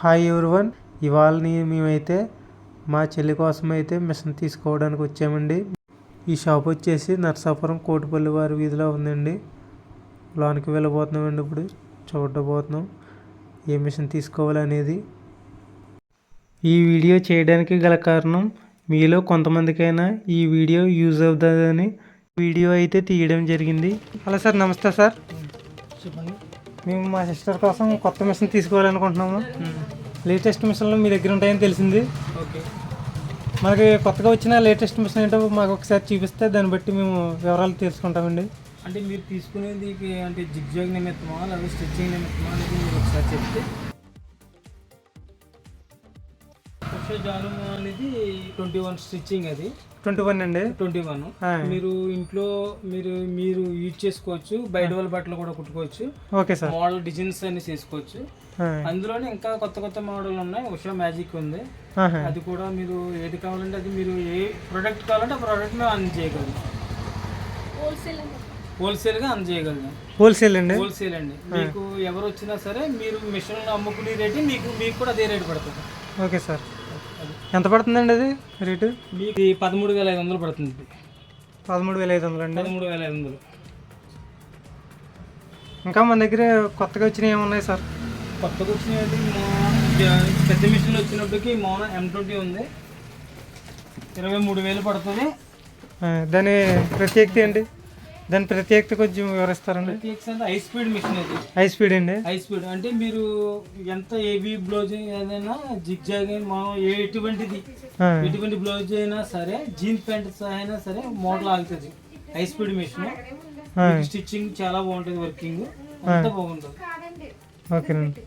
Hi everyone. ఇవాళని మేమైతే మా చెల్లి కోసం అయితే మిషన్ తీసుకోవడానికి వచ్చామండి. ఈ షాప్ వచ్చేసి నర్సాపురం కోటిపల్లి వారి వీధిలో ఉందండి. లోనికి వెళ్ళబోతున్నామండి ఇప్పుడు చూడబోతున్నాం ఏ మిషన్ తీసుకోవాలనేది. ఈ వీడియో చేయడానికి గల కారణం మీలో కొంతమందికైనా ఈ వీడియో యూజ్ అవుతుందని వీడియో అయితే తీయడం జరిగింది. Hello sir namaste sir. చెప్పండి. మేము మా సిస్టర్ కోసం కొత్త మిషన్ తీసుకోవాలనుకుంటున్నాము. లేటెస్ట్ మిషన్లు మీ దగ్గర ఉంటాయని తెలిసింది. ఓకే మనకి కొత్తగా వచ్చిన లేటెస్ట్ మిషన్ ఏంటో మాకు ఒకసారి చూపిస్తే దాన్ని బట్టి మేము వివరాలు తెలుసుకుంటామండి. అంటే మీరు తీసుకునేది అంటే జిగ్జాగ్ నిమిత్తమా లేదా స్టిచ్చింగ్ నిమిత్తమా అనేది మీరు ఒకసారి చెప్తే జాను అనేది ట్వంటీ వన్ స్టిచ్చింగ్ అది. ట్వంటీ వన్ అండి? Twenty one. మీరు ఇంట్లో మీరు మీరు యూజ్ చేసుకోవచ్చు బయట వాళ్ళ బట్టలు కూడా కుట్టుకోవచ్చు. Okay sir. మోడల్ డిజైన్స్ అన్ని చేసుకోవచ్చు. అందులోనే ఇంకా కొత్త కొత్త మోడల్ ఉన్నాయి. ఉషా మ్యాజిక్ ఉంది. అది కూడా మీరు ఏది కావాలంటే అది మీరు ఏ ప్రోడక్ట్ కావాలంటే ఆ ప్రోడక్ట్ మేము అందజేయగలం హోల్సేల్గా అందజేయగలం హోల్సేల్ అండి? హోల్సేల్ అండి. మీకు ఎవరు వచ్చినా సరే మీరు మిషన్ అమ్ముకునే రేటు మీకు మీకు కూడా అదే రేటు పడుతుంది. Okay sir. ఎంత పడుతుందండి అది రేటు? మీకు పదమూడు వేల ఐదు వందలు పడుతుంది. పదమూడు వేల ఐదు వందలు అండి పదమూడు వేల ఐదు వందలు. ఇంకా మన దగ్గర కొత్తగా వచ్చినవి ఏమున్నాయి సార్? కొత్తగా వచ్చినది మా జ- పెద్ద మిషన్ వచ్చినప్పటికి మోన ఎం ట్వంటీ ఉంది. ఇరవై మూడు వేలు పడుతుంది. దాని ప్రత్యేకత ఏంటి? దాని ప్రత్యేకత కొంచెం వివరిస్తారండి. హై స్పీడ్ మిషన్ ఇది. హై స్పీడ్ అండి. High speed. అంటే మీరు ఎంత ఏవి బ్లౌజ్ ఏదైనా జిగ్ జాగ్ మనం ఎటువంటిది ఎటువంటి బ్లౌజ్ అయినా సరే జీన్స్ ప్యాంట్ అయినా సరే మోడల్ ఆగుతుంది. High speed machine. స్టిచ్చింగ్ చాలా బాగుంటుంది వర్కింగ్. అంతా బాగుంటుంది ఓకేనండి.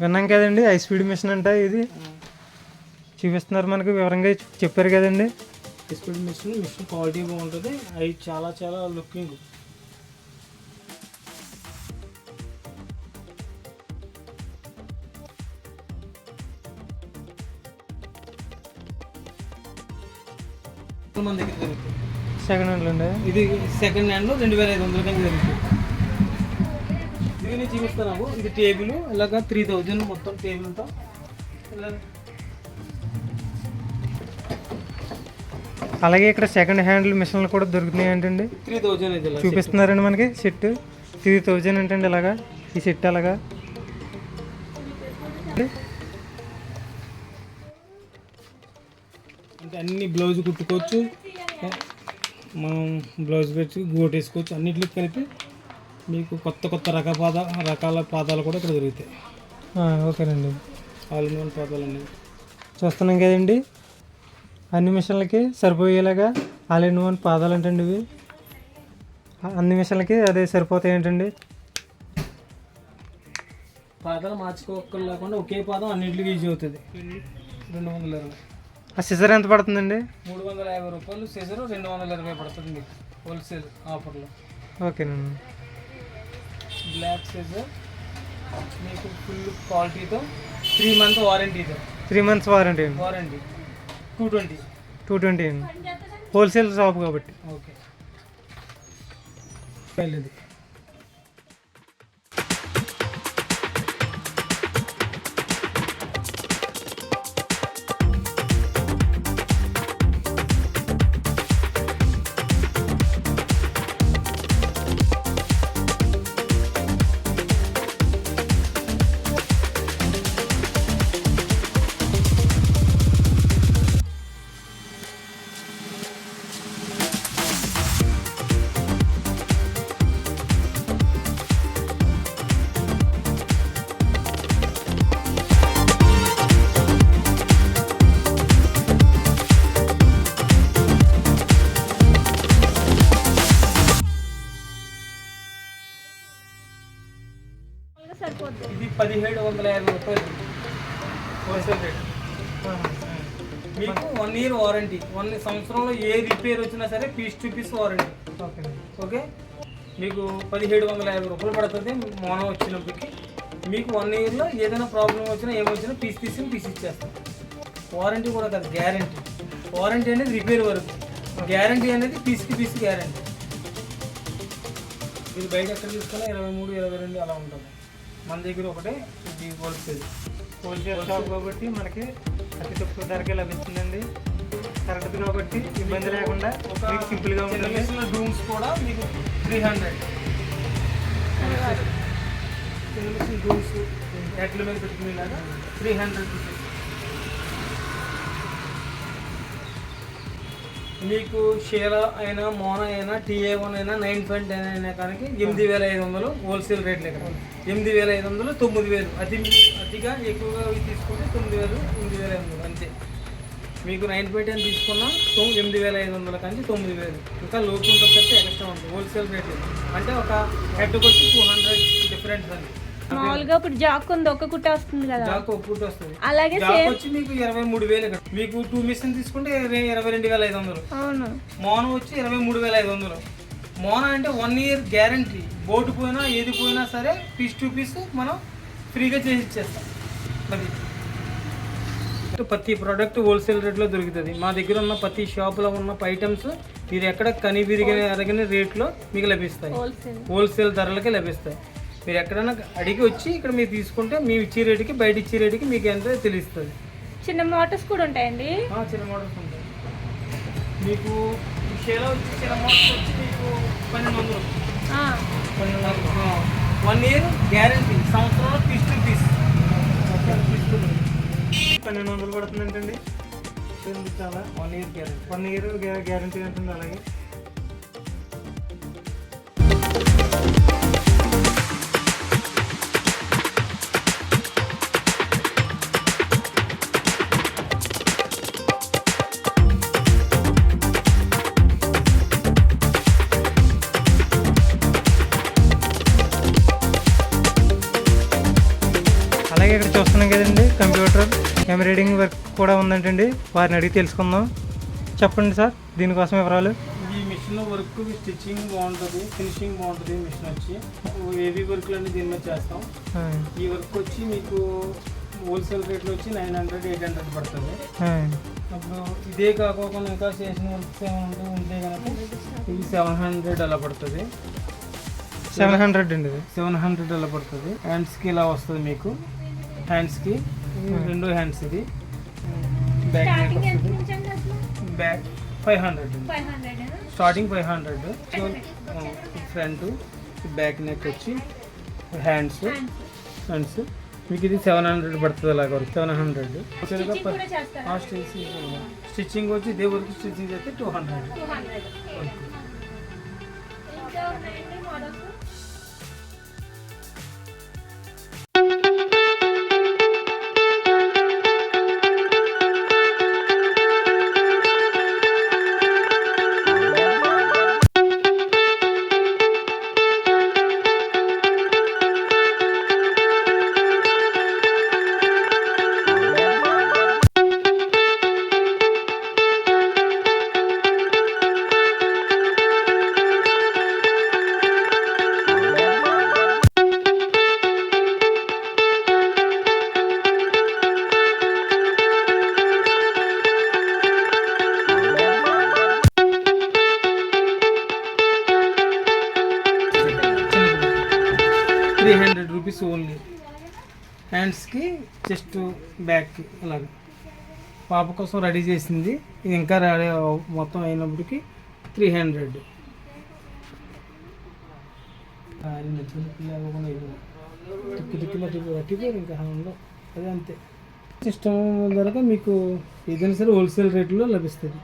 విన్నాం కదండి హై స్పీడ్ మిషన్ అంటే ఇది. చూపిస్తున్నారు మనకు వివరంగా చెప్పారు కదండి. High speed machine machine quality బాగుంటుంది. అవి చాలా చాలా లుకింగ్ మన దగ్గర దొరుకుతుంది సెకండ్ హ్యాండ్లో అండి ఇది సెకండ్ హ్యాండ్ రెండు వేల ఐదు వందల కంటే దొరుకుతుంది ఇది నేను చూపిస్తాను. ఇది టేబుల్ ఇలాగ త్రీ థౌజండ్ మొత్తం టేబుల్తో ఇలా అలాగే ఇక్కడ సెకండ్ హ్యాండ్ మిషన్లు కూడా దొరుకుతున్నాయి ఏంటండి? త్రీ థౌజండ్ చూపిస్తున్నారండి మనకి సెట్ త్రీ థౌజండ్ ఏంటండి ఇలాగా? ఈ సెట్ అలాగా? అంటే అన్ని బ్లౌజ్ కుట్టుకోవచ్చు. మనం బ్లౌజ్ పెట్టి గోట్ వేసుకోవచ్చు. అన్నిటికి కలిపి మీకు కొత్త కొత్త రక పాద రకాల పాదాలు కూడా ఇక్కడ దొరుకుతాయి. ఓకేనండి. ఆల్ ఇన్ వన్ పాదాలు అనేవి చూస్తున్నాం కదండి. అన్ని మిషన్లకి సరిపోయేలాగా ఆల్ ఇన్ వన్ పాదాలు ఏంటండి ఇవి? అన్ని మిషన్లకి అదే సరిపోతాయి ఏంటండి? పాదాలు మార్చుకోకలు లేకుండా ఒకే పాదం అన్నింటికి యూజ్ అవుతుంది. రెండు వందల ఇరవై. ఆ సిజర్ ఎంత పడుతుందండి? మూడు వందల యాభై రూపాయలు సీజర్ రెండు వందల ఇరవై పడుతుంది హోల్సేల్ ఆఫర్లో ఓకేనండి బ్లాక్ సీజర్ మీకు ఫుల్ క్వాలిటీతో three month వారంటీతో three months warranty warranty two twenty. Two twenty. Wholesale shop కాబట్టి. ఓకే. ఇది మీకు వన్ ఇయర్ వారంటీ వన్ సంవత్సరంలో ఏ రిపేర్ వచ్చినా సరే పీస్ టు పీస్ వారంటీ ఓకేనండి ఓకే మీకు పదిహేడు వందల యాభై రూపాయలు పడుతుంది మోనం వచ్చినప్పటికి. మీకు వన్ ఇయర్లో ఏదైనా ప్రాబ్లం వచ్చినా ఏమొచ్చినా పీస్ తీసుకుని పీస్ ఇచ్చేస్తాం. వారంటీ కూడా కాదు గ్యారంటీ వారంటీ అనేది రిపేర్ వరకు గ్యారంటీ అనేది పీస్కి పీస్ గ్యారంటీ ఇది బయట ఎక్కడ తీసుకున్నా ఇరవై మూడు ఇరవై రెండు అలా ఉంటుంది. మన దగ్గర ఒకటే ఇది హోల్సేల్ హోల్సేల్ షాప్ కాబట్టి మనకి అతి తక్కువ ధరకే లభిస్తుందండి. కరెక్ట్ కాబట్టి ఇబ్బంది లేకుండా మీకు సింపుల్గా ఉంటుంది. రూమ్స్ కూడా మీకు త్రీ హండ్రెడ్ రూమ్స్ ఎట్ల మీద పెట్టుకునేలాగా త్రీ హండ్రెడ్ రూపీస్ మీకు షేరా అయినా మోనా అయినా టీఏ వన్ అయినా నైన్ పాయింట్ నైన్ అయినా కానీ ఎనిమిది వేల ఐదు వందలు హోల్సేల్ రేట్లు ఇక్కడ. ఎనిమిది వేల ఐదు వందలు తొమ్మిది వేలు. అతి అతిగా ఎక్కువగా తీసుకుంటే తొమ్మిది వేలు ఎనిమిది వేల ఐదు వందలు అంతే. మీకు నైన్ పాయింట్ టెన్ తీసుకున్నా ఎనిమిది వేల ఐదు వందల కానీ తొమ్మిది వేలు. ఇంకా లోకల్ ఉంటుంది ఎక్స్ట్రా ఉంటుంది. హోల్సేల్ రేట్లు. అంటే ఒక హెడ్కి వచ్చి టూ హండ్రెడ్ మామూలుగా ఇప్పుడు జాక్ ఉంది ఒక్క కుట్ట వస్తుంది కదా. జాక్ ఒక ఫుట్ వస్తుంది. అలాగే జాక్ సేమ్. వచ్చి మీకు ఇరవై మూడు వేలు ఇక్కడ మీకు టూ మిషన్ తీసుకుంటే ఇరవై ఇరవై రెండు వేల ఐదు వందలు. అవును. మోన వచ్చి ఇరవై మూడు వేల ఐదు వందలు. మోన అంటే వన్ ఇయర్ గ్యారంటీ బోటు పోయినా ఏది పోయినా సరే పీస్ టు పీస్ మనం ఫ్రీగా చేసి ఇచ్చేస్తాం. అది ప్రతి ప్రోడక్ట్ హోల్సేల్ రేట్లో దొరుకుతుంది. మా దగ్గర ఉన్న ప్రతి షాపులో ఉన్న ఐటమ్స్ మీరు ఎక్కడ కని విరిగిన అరగిన రేట్లో మీకు లభిస్తాయి. హోల్సేల్ ధరలకే లభిస్తాయి. మీరు ఎక్కడైనా అడిగి వచ్చి ఇక్కడ మీరు తీసుకుంటే మేము ఇచ్చే రేటుకి బయట ఇచ్చే రేటుకి మీకు ఎంతో తెలుస్తుంది? చిన్న మోటార్స్ కూడా ఉంటాయండి. ఆ, చిన్న మోడల్స్ ఉంటాయి. మీకు ఈ షేలో వచ్చి చిన్న వచ్చి మీకు పన్నెండు వందలు పన్నెండు వందలు. వన్ ఇయర్ గ్యారంటీ సంవత్సరంలో పీస్ టు పీస్ పన్నెండు వందలు పడుతుందంటండి చాలా one year guarantee one year guarantee ఉంటుంది అలాగే. కంప్యూటర్ ఎంబ్రాయిడింగ్ వర్క్ కూడా ఉందంటండి. వారిని అడిగి తెలుసుకుందాం. చెప్పండి సార్ దీనికోసం వివరాలు. ఈ మిషన్ వర్క్ స్టిచ్చింగ్ బాగుంటుంది ఫినిషింగ్ బాగుంటుంది మిషన్ వచ్చి. ఏవి వర్క్లు అన్ని దీని మీద చేస్తాం. ఈ వర్క్ వచ్చి మీకు హోల్సేల్ రేట్లో వచ్చి నైన్ హండ్రెడ్ ఎయిట్ హండ్రెడ్ పడుతుంది. అప్పుడు ఇదే కాకోకుండా ఇంకా చేసిన వర్క్స్ ఏమైనా ఉంటే కనుక ఇది సెవెన్ హండ్రెడ్ అలా పడుతుంది. సెవెన్ హండ్రెడ్ అండి సెవెన్ హండ్రెడ్ అలా పడుతుంది. హ్యాండ్స్కి ఇలా వస్తుంది మీకు. హ్యాండ్స్కి రెండు హ్యాండ్స్ ఇది. బ్యాక్ నెక్ స్టార్టింగ్ ఎంత వస్తుంది. నుంచి అండి అసలు back five hundred five hundred starting five hundred front back neck వచ్చి? హ్యాండ్స్ హ్యాండ్స్ మీకు ఇది సెవెన్ హండ్రెడ్ పడుతుంది అలాగ వరకు. సెవెన్ హండ్రెడ్ స్టిచ్చింగ్ కూడా చేస్తారా? స్టిచ్చింగ్ వచ్చి ఇదే వరకు స్టిచ్చింగ్ చేస్తే టూ హండ్రెడ్ రూపీస్ ఓన్లీ హ్యాండ్స్కి చెస్ట్ బ్యాక్కి అలాగే. పాప కోసం రెడీ చేసింది. ఇది ఇంకా రెడీ మొత్తం అయినప్పటికి త్రీ హండ్రెడ్ తిక్కు తిక్కులు అట్టి ఇంకా అదే అంతే. సిస్టమ్ ధరగా మీకు ఏదైనా సరే హోల్సేల్ రేట్లో లభిస్తుంది.